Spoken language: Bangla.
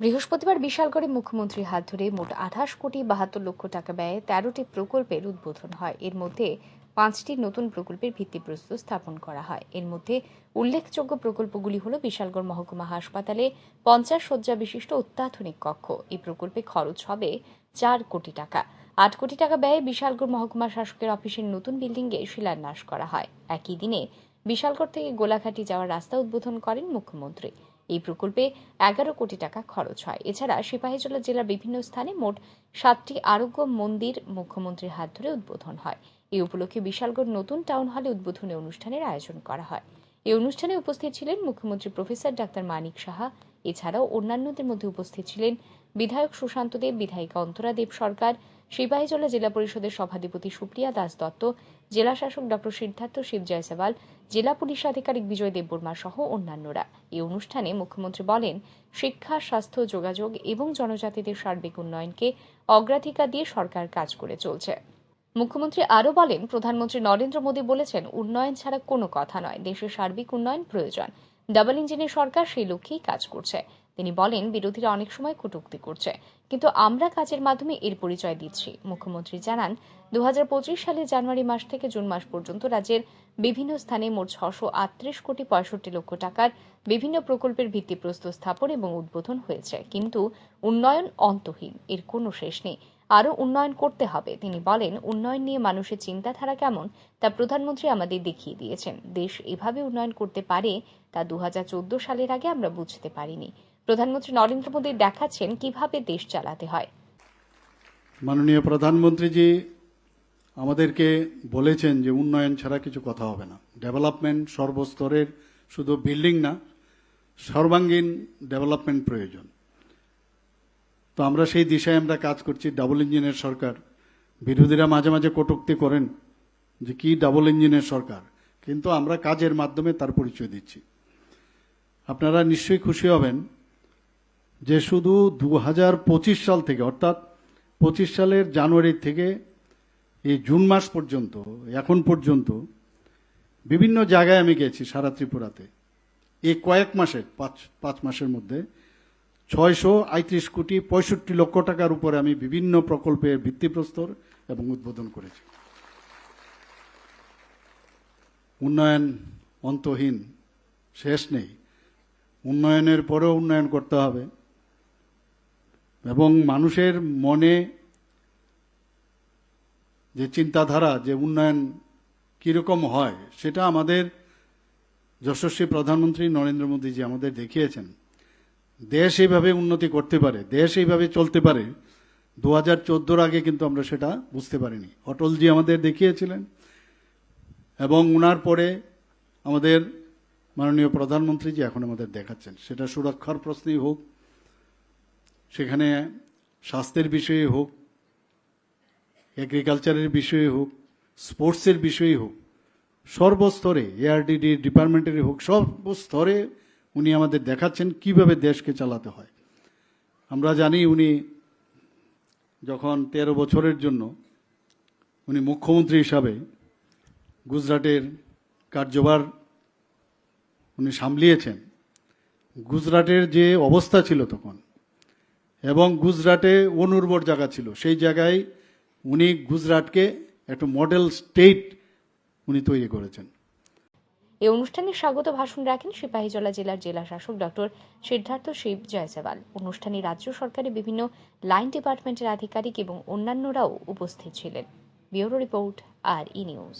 বৃহস্পতিবার বিশালগড়ে মুখ্যমন্ত্রীর হাত ধরে মোট আঠাশ কোটি বাহাত্তর লক্ষ টাকা ব্যয়ে তেরোটি প্রকল্পের উদ্বোধন হয়। এর মধ্যে পাঁচটি নতুন প্রকল্পের ভিত্তিপ্রস্তর স্থাপন করা হয়। এর মধ্যে উল্লেখযোগ্য প্রকল্পগুলি হল বিশালগড় মহকুমা হাসপাতালে পঞ্চাশ শয্যা বিশিষ্ট অত্যাধুনিক কক্ষ। এই প্রকল্পে খরচ হবে চার কোটি টাকা। আট কোটি টাকা ব্যয়ে বিশালগড় মহকুমা শাসকের অফিসের নতুন বিল্ডিংয়ে শিলান্যাস করা হয়। একই দিনে বিশালগড় থেকে গোলাঘাটি যাওয়ার রাস্তা উদ্বোধন করেন মুখ্যমন্ত্রী। এই প্রকল্পে এগারো কোটি টাকা খরচ হয়। এছাড়া সিপাহীজলা জেলার বিভিন্ন স্থানে মোট সাতটি আরোগ্য মন্দির মুখ্যমন্ত্রীর হাত ধরে উদ্বোধন হয়। এই উপলক্ষে বিশালগড় নতুন টাউন হলে উদ্বোধনী অনুষ্ঠানের আয়োজন করা হয়। এই অনুষ্ঠানে উপস্থিত ছিলেন মুখ্যমন্ত্রী প্রফেসর ডাক্তার মানিক সাহা। এছাড়াও অন্যান্যদের মধ্যে উপস্থিত ছিলেন বিধায়ক সুশান্ত দেব, বিধায়িকা অন্তরা দেব সরকার সিপাহীজলা জেলা পরিষদের সভাধিপতি সুপ্রিয়া দাস দত্ত, জেলা শাসক ডক্টর সিদ্ধার্থ শিব জয়সওয়াল, জেলা পুলিশ আধিকারিক বিজয় দেববর্মা সহ অন্যান্যরা। এই অনুষ্ঠানে মুখ্যমন্ত্রী বলেন, শিক্ষা, স্বাস্থ্য, যোগাযোগ এবং জনজাতিদের সার্বিক উন্নয়নকে অগ্রাধিকার দিয়ে সরকার কাজ করে চলছে। মুখ্যমন্ত্রী আরও বলেন, প্রধানমন্ত্রী নরেন্দ্র মোদী বলেছেন, উন্নয়ন ছাড়া কোনো কথা নয়, দেশের সার্বিক উন্নয়ন প্রয়োজন। ডাবল ইঞ্জিনের সরকার সেই লক্ষ্যেই কাজ করছে। তিনি বলেন, বিরোধীরা অনেক সময় কটুক্তি করছে, কিন্তু আমরা কাজের মাধ্যমে এর পরিচয় দিচ্ছি। মুখ্যমন্ত্রী জানান পঁচিশ সালের জানুয়ারি মাস থেকে জুন মাস পর্যন্ত রাজ্যের বিভিন্ন স্থানে মোট ছশো আটত্রিশ কোটি পঁয়ষট্টি লক্ষ টাকার বিভিন্ন প্রকল্পের ভিত্তিপ্রস্তর স্থাপন এবং উদ্বোধন হয়েছে। কিন্তু উন্নয়ন অন্তহীন, এর কোনো শেষ নেই। আরও উন্নয়ন করতে হবে। তিনি বলেন, উন্নয়ন নিয়ে মানুষের চিন্তাধারা কেমন তা প্রধানমন্ত্রী আমাদের দেখিয়ে দিয়েছেন। দেশ এভাবে উন্নয়ন করতে পারে তা দু হাজার চোদ্দ সালের আগে আমরা বুঝতে পারিনি। প্রধানমন্ত্রী নরেন্দ্র মোদী দেখাচ্ছেন কীভাবে দেশ চালাতে হয়। মাননীয় প্রধানমন্ত্রীজি, আমাদেরকে বলেছেন যে উন্নয়ন ছাড়া কিছু কথা হবে না। ডেভেলপমেন্ট সর্বস্তরের শুধু বিল্ডিং না, সর্বাঙ্গীন ডেভেলপমেন্ট প্রয়োজন। তো আমরা সেই দিশায় আমরা কাজ করছি ডাবল ইঞ্জিনের সরকার। বিরোধীরা মাঝে মাঝে কটুক্তি করেন যে কি ডাবল ইঞ্জিনের সরকার। কিন্তু আমরা কাজের মাধ্যমে তার পরিচয় দিচ্ছি। আপনারা নিশ্চয়ই খুশি হবেন যে শুধু দু হাজার পঁচিশ সাল থেকে অর্থাৎ পঁচিশ সালের জানুয়ারি থেকে এই জুন মাস পর্যন্ত, এখন পর্যন্ত বিভিন্ন জায়গায় আমি গেছি সারা ত্রিপুরাতে। এই কয়েক মাসের পাঁচ পাঁচ মাসের মধ্যে ছয়শো আইত্রিশ কোটি পঁয়ষট্টি লক্ষ টাকার উপরে আমি বিভিন্ন প্রকল্পের ভিত্তিপ্রস্তর এবং উদ্বোধন করেছি। উন্নয়ন অন্তহীন, শেষ নেই। উন্নয়নের পরেও উন্নয়ন করতে হবে এবং মানুষের মনে যে চিন্তাধারা, যে উন্নয়ন কীরকম হয়, সেটা আমাদের যশস্বী প্রধানমন্ত্রী নরেন্দ্র মোদীজি আমাদের দেখিয়েছেন। দেশ এইভাবে উন্নতি করতে পারে, দেশ এইভাবে চলতে পারে দু হাজার চোদ্দোর আগে কিন্তু আমরা সেটা বুঝতে পারিনি। অটলজি আমাদের দেখিয়েছিলেন এবং উনার পরে আমাদের মাননীয় প্রধানমন্ত্রীজি এখন আমাদের দেখাচ্ছেন। সেটা সুরক্ষার প্রশ্নেই হোক, সেখানে স্বাস্থ্যের বিষয়ে হোক এগ্রিকালচারের বিষয়ে হোক স্পোর্টসের বিষয়ে হোক, সর্বস্তরে এআরডিডি ডিপার্টমেন্টের হোক, সর্বস্তরে উনি আমাদের দেখাচ্ছেন কীভাবে দেশকে চালাতে হয়। আমরা জানি উনি যখন তেরো বছরের জন্য উনি মুখ্যমন্ত্রী হিসাবে গুজরাটের কার্যভার উনি সামলিয়েছেন। গুজরাটের যে অবস্থা ছিল তখন এবং গুজরাটে অনুর্বর জায়গা ছিল, সেই জায়গায় উনি গুজরাটকে একটা মডেল স্টেট উনি তৈরি করেছেন। এই অনুষ্ঠানে স্বাগত ভাষণ রাখেন সিপাহীজলা জেলার জেলা শাসক ডক্টর সিদ্ধার্থ শিব জয়সওয়াল। অনুষ্ঠানে রাজ্য সরকারের বিভিন্ন লাইন ডিপার্টমেন্টের আধিকারিক এবং অন্যান্যরাও উপস্থিত ছিলেন। Bureau report R E news.